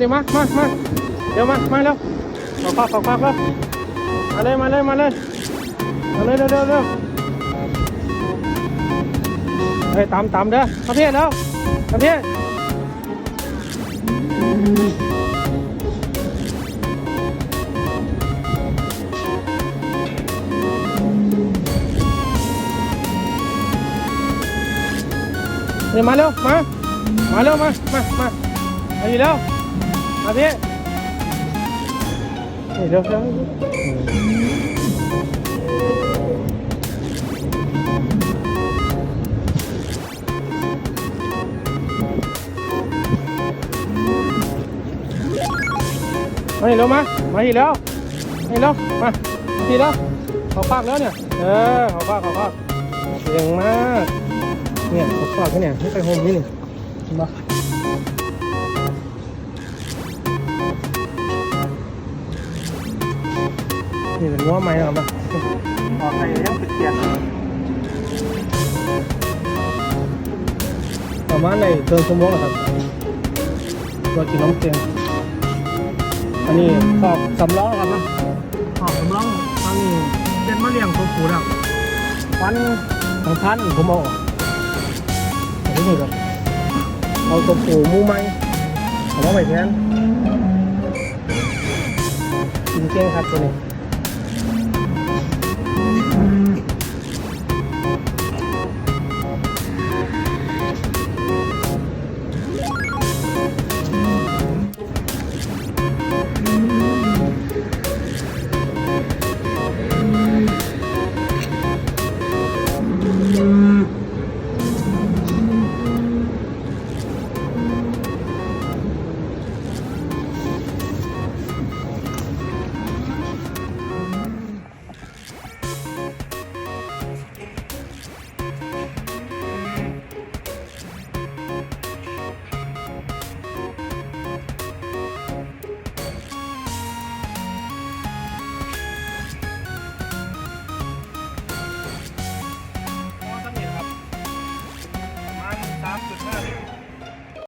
นี่มามามาเดี๋ยวมามาเร็วขอควักขอควักแล้วมาเลยมาเลยมาเลยมาเลยเร็วเร็วเร็วเฮ้ยตามตามเด้อมาเพี้ยนแล้วมาเพี้ยนนี่มาเร็วมา มาเร็วมา มา มามาอยู่แล้ว มาเพี้ยนนี่เร็วเร็วมานี่เร็วมา มาอีกแล้วนี่เร็วมาทีแล้วเขาปากแล้วเนี่ย เออเขาปากเขาปากเก่งมาก เนี่ยเขาปากแค่เนี่ยไม่ไปโฮมนี่นี่เห็ นี่เป็นหัวไม้นะครับออกไปยังติดเกียร์ประมาณในเกินชั่วโมงครับตัวกินน้ำเค็มอันนี้ขอบสำล้อครับนะขอบสำล้ออันนี้เป็นมะเรียงตัวผูแล้วฟันของพันผมเอาอันนี้แบบเอาตัวผูมูไหมเอามาไปแทนกินเก่งครับตัวนี้ half the time.